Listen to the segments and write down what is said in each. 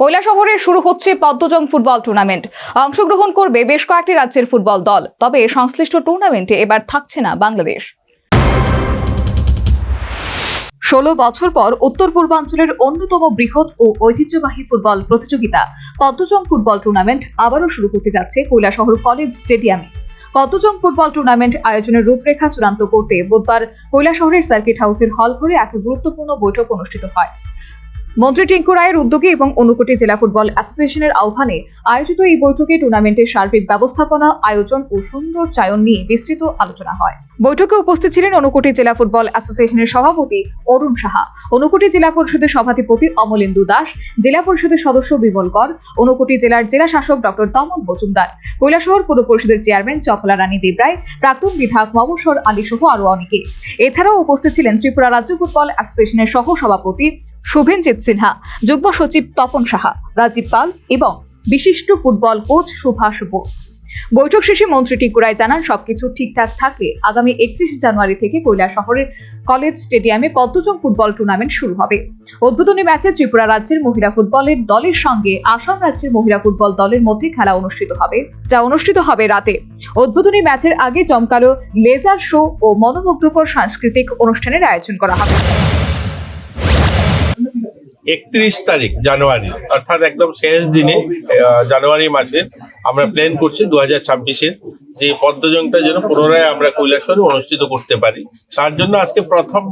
কৈলাসহরে শুরু হচ্ছে Padmajung football tournament. অংশগ্রহণ করবে বেশ কয়েকটি রাজ্যের ফুটবল দল। তবে সংশ্লিষ্ট টুর্নামেন্টে এবার থাকছে না বাংলাদেশ। ষোলো বছর পর উত্তর পূর্বাঞ্চলের অন্যতম বৃহৎ ও ঐতিহ্যবাহী ফুটবল প্রতিযোগিতা পদ্মজং ফুটবল টুর্নামেন্ট আবারও শুরু হতে যাচ্ছে কৈলাসহর কলেজ স্টেডিয়ামে। পদ্মজং ফুটবল টুর্নামেন্ট আয়োজনের রূপরেখা চূড়ান্ত করতে বুধবার কৈলাসহরের সার্কিট হাউসের হল ঘরে এক গুরুত্বপূর্ণ বৈঠক অনুষ্ঠিত হয়। মন্ত্রী টিঙ্কু রায়ের উদ্যোগে এবং অনুকূটি জেলা ফুটবল অ্যাসোসিয়েশনের আহ্বানে আয়োজিত এই বৈঠকে টুর্নামেন্টের সার্বিক ব্যবস্থাপনা, আয়োজন ও সুন্দর চায়ন নিয়ে বিস্তৃত আলোচনা হয়। বৈঠকে উপস্থিত ছিলেন অনুকূটি জেলা ফুটবল অ্যাসোসিয়েশনের সভাপতি অরুণ সাহা, অনুকূটি জেলা পরিষদের সভাধিপতি অমলেন্দু দাস, জেলা পরিষদের সদস্য বিমল কর, অনুকূটি জেলার জেলা শাসক ডক্টর তমল মজুমদার, কৈলাসহর পৌর পরিষদের চেয়ারম্যান চপলা রানী দেবরায়, প্রাক্তন বিধায়ক মবসর আলী সহ আরও অনেকে। এছাড়াও উপস্থিত ছিলেন ত্রিপুরা রাজ্য ফুটবল অ্যাসোসিয়েশনের সহ সভাপতি শুভেনজিৎ সিনহা, যুগ্ম সচিব তপন সাহা, রাজীব পাল এবং বিশিষ্ট ফুটবল কোচ সুভাষ বোস। বৈঠক শেষে মন্ত্রী টিকুরায় জানান, সবকিছু ঠিকঠাক থাকলে আগামী একত্রিশ জানুয়ারি থেকে কৈলাস শহরের কলেজ স্টেডিয়ামে পদ্মচং ফুটবল টুর্নামেন্ট শুরু হবে। উদ্বোধনী ম্যাচে ত্রিপুরা রাজ্যের মহিলা ফুটবলের দলের সঙ্গে আসাম রাজ্যের মহিলা ফুটবল দলের মধ্যে খেলা অনুষ্ঠিত হবে, যা অনুষ্ঠিত হবে রাতে। উদ্বোধনী ম্যাচের আগে জমকালো লেজার শো ও মনোমুগ্ধকর সাংস্কৃতিক অনুষ্ঠানের আয়োজন করা হবে। একত্রিশ তারিখ, জানুয়ারি, অর্থাৎ একদম শেষ দিনে জানুয়ারি মাসে আমরা প্ল্যান করছি দু হাজার ছাব্বিশের। যে পদ্মজংটা যেন পুনরায় আমরা কৈলাসরে অনুষ্ঠিত করতে পারি। তার জন্য আজকে প্রথম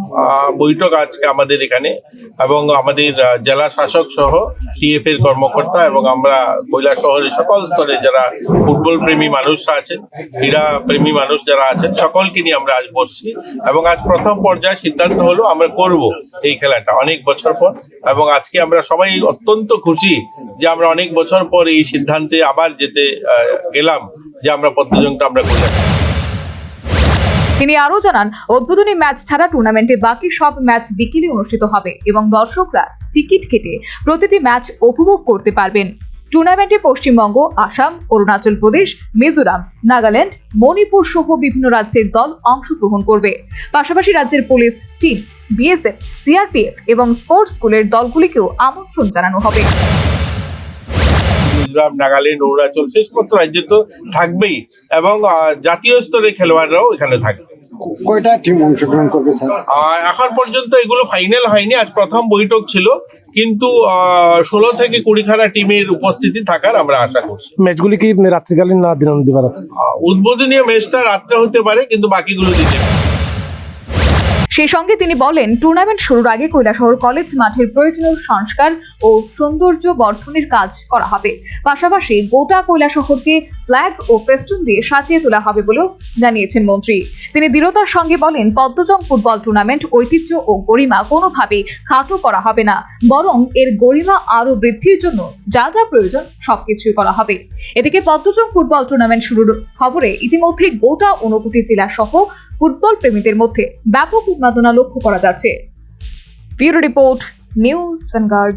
বৈঠক আজকে আমাদের এখানে এবং আমাদের জেলা শাসক সহ টিএফ এর কর্মকর্তা এবং আমরা কৈলাস শহরের সকল স্তরে যারা ফুটবল প্রেমী মানুষরা আছেন, ক্রীড়া প্রেমী মানুষ যারা আছেন, সকলকে নিয়ে আমরা আজ বসছি এবং আজ প্রথম পর্যায়ে সিদ্ধান্ত হলো আমরা করব এই খেলাটা অনেক বছর পর এবং আজকে আমরা সবাই অত্যন্ত খুশি যে আমরা অনেক বছর পর এই সিদ্ধান্তে আবার যেতে গেলাম। যে আমরা পদ্মজংটা আমরা করলাম তিনি আরও জানান উদ্বোধনী ম্যাচ ছাড়া টুর্নামেন্টে বাকি সব ম্যাচ বিকেলে অনুষ্ঠিত হবে এবং দর্শকরা টিকিট কেটে প্রতিটি ম্যাচ উপভোগ করতে পারবেন। টুর্নামেন্টে পশ্চিমবঙ্গ, আসাম, অরুণাচল প্রদেশ, মিজোরাম, নাগাল্যান্ড, মণিপুর সহ বিভিন্ন রাজ্যের দল অংশগ্রহণ করবে। পাশাপাশি রাজ্যের পুলিশ টিম, বিএসএফ, সিআরপিএফ এবং স্পোর্টস স্কুলের দলগুলিকেও আমন্ত্রণ জানানো হবে। মিজোরাম নাগাল্যান্ড অরুণাচল শেষ পত্র রাজ্য তো থাকবেই এবং জাতীয় স্তরের খেলোয়াড়রাও এখানে থাকবে। কয়টা টিম অংশগ্রহণ করবে স্যার এখন পর্যন্ত এগুলো ফাইনাল হয়নি আজ প্রথম বৈঠক ছিল কিন্তু ষোলো থেকে কুড়িখানা টিমের উপস্থিতি থাকার আমরা আশা করছি। ম্যাচগুলি কি রাত্রিকালীন না দিন দিবার উদ্বোধনীয় ম্যাচটা রাত্রে হতে পারে কিন্তু বাকিগুলো দিনে সেই সঙ্গে তিনি বলেন টুর্নামেন্ট শুরুর আগে কৈলাসহর কলেজ মাঠের প্রয়োজনীয় সংস্কার ও সৌন্দর্য বর্ধনের কাজ করা হবে। পাশাপাশি গোটা কৈলাসহরকে ফ্ল্যাগ ও ফেস্টুন দিয়ে সাজিয়ে তোলা হবে বলেও জানিয়েছেন মন্ত্রী। তিনি দৃঢ়তার সঙ্গে বলেন, পদ্মজং ফুটবল টুর্নামেন্ট ঐতিহ্য ও গরিমা কোনোভাবেই খাটো করা হবে না, বরং এর গরিমা আরও বৃদ্ধির জন্য যা যা প্রয়োজন সবকিছুই করা হবে। এদিকে পদ্মজং ফুটবল টুর্নামেন্ট শুরুর খবরে ইতিমধ্যে গোটা ঊনকোটি জেলা সহ ফুটবল প্রেমীদের মধ্যে ব্যাপক উন্মাদনা লক্ষ্য করা যাচ্ছে। Bureau report, news vanguard.